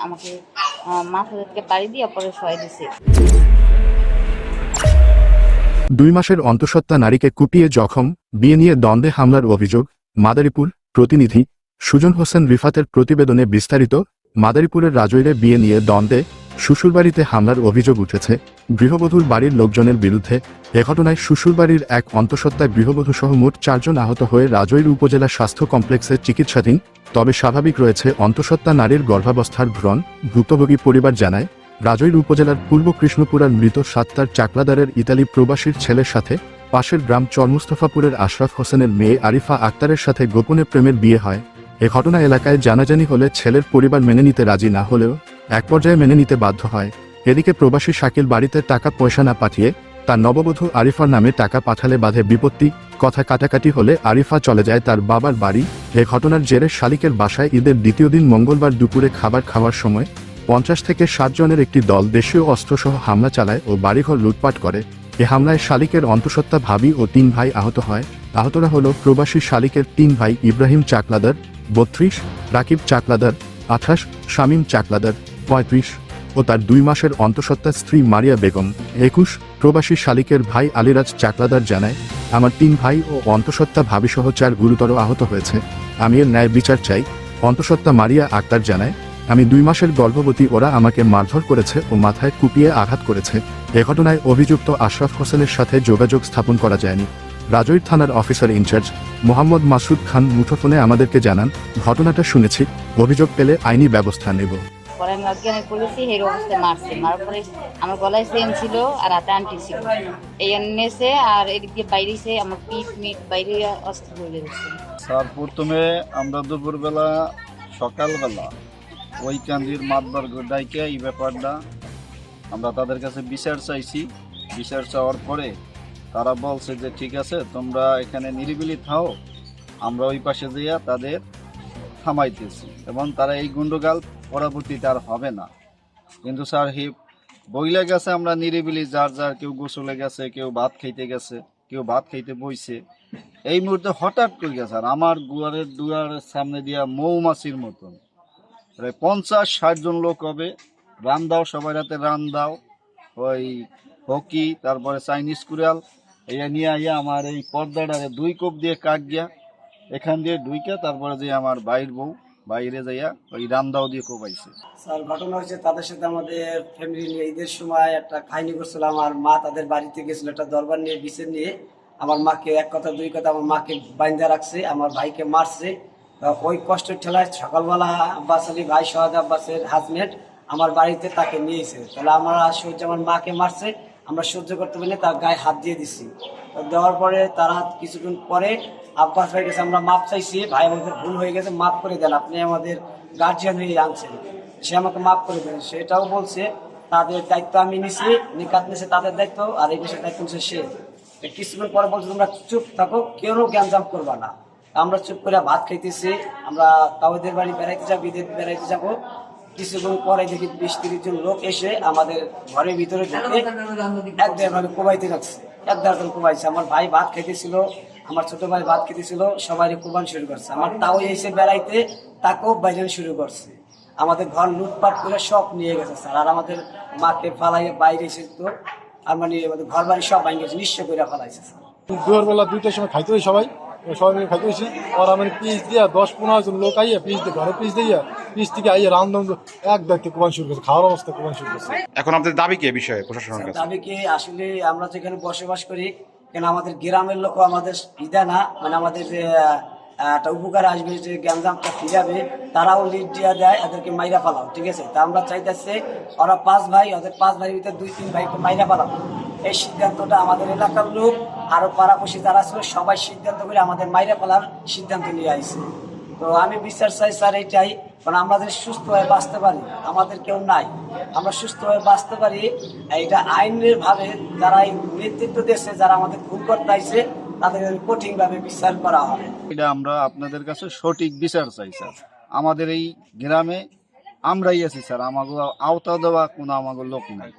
আমাকে আহ, পাড়ি দিয়ে পরে শোয়াই দিছে। দুই মাসের অন্তঃসত্ত্বা নারীকে কুপিয়ে জখম বিয়ে নিয়ে দ্বন্দ্বে হামলার অভিযোগ মাদারীপুর প্রতিনিধি সুজন হোসেন রিফাতের প্রতিবেদনে বিস্তারিত মাদারীপুরের রাজৈরে বিয়ে নিয়ে দ্বন্দ্বে শ্বশুরবাড়িতে হামলার অভিযোগ উঠেছে। গৃহবধূর বাড়ির লোকজনের বিরুদ্ধে এ ঘটনায় শ্বশুরবাড়ির এক অন্তঃসত্ত্বায় গৃহবধূ সহ মোট চারজন আহত হয়ে রাজৈর উপজেলা স্বাস্থ্য কমপ্লেক্সে চিকিৎসাধীন, তবে স্বাভাবিক রয়েছে অন্তঃসত্ত্বা নারীর গর্ভাবস্থার ভ্রণ ভুক্তভোগী পরিবার জানায়। রাজৈর উপজেলার পূর্ব কৃষ্ণপুরার মৃত সাত্তার চাকলাদারের ইতালি প্রবাসীর ছেলের সাথে পাশের গ্রাম চরমুস্তফাপুরের আশরাফ হোসেনের মেয়ে আরিফা আক্তারের সাথে গোপনে প্রেমের বিয়ে হয়। এ ঘটনা এলাকায় জানাজানি হলে ছেলের পরিবার মেনে নিতে রাজি না হলেও এক পর্যায়ে মেনে নিতে বাধ্য হয়। এদিকে প্রবাসী শাকিল বাড়িতে টাকা পয়সা না পাঠিয়ে তার নববধূ আরিফার নামে টাকা পাঠালে বাধে বিপত্তি, কথা কাটাকাটি হলে আরিফা চলে যায় তার বাবার বাড়ি। এ ঘটনার জেরে শালিকের বাসায় ঈদের দ্বিতীয় দিন মঙ্গলবার দুপুরে খাবার খাওয়ার সময় পঞ্চাশ থেকে জনের একটি দল দেশীয় অস্ত্রসহ হামলা চালায় ও বাড়িঘর লুটপাট করে। এ হামলায় শালিকের অন্তঃসত্ত্বা ভাবি ও তিন ভাই আহত হয়। আহতরা হল প্রবাসী শালিকের তিন ভাই ইব্রাহিম চাকলাদার, বত্রিশ, রাকিব চাকলাদার, আঠাশ, শামীম চাকলাদার। পঁয়ত্রিশ ও তার দুই মাসের অন্তঃসত্ত্বা স্ত্রী মারিয়া বেগম, একুশ, প্রবাসী শালিকের ভাই আলিরাজ চাকলাদার জানায়, আমার তিন ভাই ও অন্তঃসত্ত্বা ভাবিসহ চার গুরুতর আহত হয়েছে। আমি এর ন্যায় বিচার চাই। অন্তঃসত্ত্বা মারিয়া আক্তার জানায়, আমি দুই মাসের গর্ভবতী, ওরা আমাকে মারধর করেছে ও মাথায় কুপিয়ে আঘাত করেছে। এ ঘটনায় অভিযুক্ত আশরাফ হোসেনের সাথে যোগাযোগ স্থাপন করা যায়নি। রাজৈর থানার officer in charge Mohammad Masud Khan মুঠোফোনে আমাদেরকে জানান, ঘটনাটা শুনেছি। অভিযোগ পেলে আইনি ব্যবস্থা নেব। পরে আমি অজ্ঞানে পড়েছি হের অবস্থায় মারছে। মারার পরে আমার গলায় সেন ছিল আর হাতে আন্টি ছিল। এই এনেছে আর এদিক দিয়ে বাইরেছে আমার পিঠ, মিট বাইরে অস্থির হয়ে গেছে। স্যার, প্রথমে আমরা দুপুরবেলা, সকালবেলা ওই কান্দির মাতবার গোডাইকে এই ব্যাপারটা আমরা তাদের কাছে বিচার চাইছি। বিচার চাওয়ার পরে তারা বলছে যে, ঠিক আছে, তোমরা এখানে নিরিবিলি থাও। আমরা ওই পাশে যাইয়া তাদের থামাইতেছি এবং তারা এই গুন্ডগাল পরবর্তীতে আর হবে না। কিন্তু স্যার, হি বইলে গেছে, আমরা নিরিবিলি যার যার কেউ গোসলে গেছে, কেউ ভাত খাইতে গেছে, কেউ ভাত খাইতে বইছে। এই মুহূর্তে হঠাৎ করে গেছে আর আমার গুয়ারের দুয়ারের সামনে দিয়া মৌমাছির মতন। প্রায় পঞ্চাশ, ষাট জন লোক হবে। রান দাও, সবাই রাতে রান দাও। ওই হকি, তারপরে চাইনিজ কুড়াল এই নিয়ে আইয়া আমার এই পর্দাটারে দুই কোপ দিয়ে কাক গিয়া এখান দিয়ে ঢুইকা তারপরে যে আমার বাইর বউ, বাইরে যাইয়া ওই রান্দাও দিয়ে কোপাইছে। স্যার, ঘটনা হচ্ছে তাদের সাথে আমাদের ফ্যামিলি নিয়ে ঈদের সময় একটা কাহিনী করছিল। আমার মা তাদের বাড়িতে গেছিল, একটা দরবার নিয়ে, বিচার নিয়ে। আমার মাকে এক কথা, দুই কথা, আমার মাকে বাইন্দা রাখছে, আমার ভাইকে মারছে। ওই কষ্টের ঠেলায় সকালবেলা আব্বাস আলী ভাই সহাদ আব্বাসের হাজবেন্ড আমার বাড়িতে তাকে নিয়েছে। তাহলে আমরা সহ্য আমার মাকে মারছে, আমরা সহ্য করতে পারলে তার গায়ে হাত দিয়ে দিছি। দেওয়ার পরে তারা কিছুক্ষণ পরে আব্বাস ভাই কাছে আমরা মাপ চাইছি ভাই আমাদের ভুল হয়ে গেছে মাপ করে দেন আপনি আমাদের গার্জিয়ান হয়ে আনছেন সে আমাকে মাফ করে দেন সেটাও বলছে তাদের দায়িত্ব আমি নিছি নিকাত নিছে তাদের দায়িত্ব আর এই বিষয়ে দায়িত্ব নিছে সে কিছুক্ষণ পরে বলছে তোমরা চুপ থাকো কেউ জ্ঞানজাম করবা না আমরা চুপ করে ভাত খাইতেছি আমরা তাওদের বাড়ি বেড়াইতে যাব ঈদের বেড়াইতে যাব কিছুক্ষণ পরে দেখি বিশ তিরিশ জন লোক এসে আমাদের ঘরের ভিতরে ঢুকে এক দেড় ভাগে কোবাইতে রাখছে এক দেড় কোবাইছে আমার ভাই ভাত খাইতেছিল আমার ছোট ভাই ভাত খেতেছিল সবাই কোবান শুরু করছে। আমার তাও এসে বেড়াইতে তাকেও বাইরে শুরু করছে। আমাদের ঘর লুটপাট করে সব নিয়ে গেছে স্যার। আর আমাদের মাকে ফালাইয়ে বাইরে এসে তো আর মানে আমাদের ঘর বাড়ি সব ভাঙে গেছে নিশ্চয় করে ফালাইছে স্যার। দুপুরবেলা দুইটার সময় খাইতে হই সবাই। সবাই মিলে খাইতে হয়েছি। আর পিস দিয়া দশ পনেরো জন লোক আইয়া পিস দিয়ে ঘরে পিস দিয়া পিস থেকে আইয়া রান্ধন এক দায়িত্ব কোরবান শুরু করছে। খাওয়ার অবস্থা কোরবান শুরু করছে। এখন আপনাদের দাবি কি বিষয়ে প্রশাসনের কাছে? তবে কি আসলে আমরা যেখানে বসবাস করি কেন আমাদের গ্রামের লোক আমাদের ইদা না? মানে আমাদের যে একটা উপকার আসবে, যে গ্যাঞ্জামটা ফিরাবে, তারাও লিড দিয়া দেয়, এদেরকে মাইরা ফালাও, ঠিক আছে? তা আমরা চাইতেছি ওরা পাঁচ ভাই, ওদের পাঁচ ভাই ভিতরে দুই, তিন ভাইকে মাইরা ফালাও। এই সিদ্ধান্তটা আমাদের এলাকার লোক, আরও পাড়াপড়শি যারা ছিল, সবাই সিদ্ধান্ত করে আমাদের মাইরা ফেলার সিদ্ধান্ত নিয়ে আইছে। তো আমি বিশ্বাস চাই, স্যার এইটাই কারণ আমাদের সুস্থ হয়ে বাঁচতে পারি। আমাদের কেউ নাই। আমরা সুস্থভাবে বাঁচতে পারি। এইটা আইনের ভাবে যারা এই নেতৃত্ব দিচ্ছে যারা আমাদের ভুল করতে তাদের কঠিন ভাবে বিচার করা হবে। এটা আমরা আপনাদের কাছে সঠিক বিচার চাই, স্যার। আমাদের এই গ্রামে আমরাই আছি, স্যার। আমাকে আওতা দেওয়া কোনো আমাকে লোক নাই।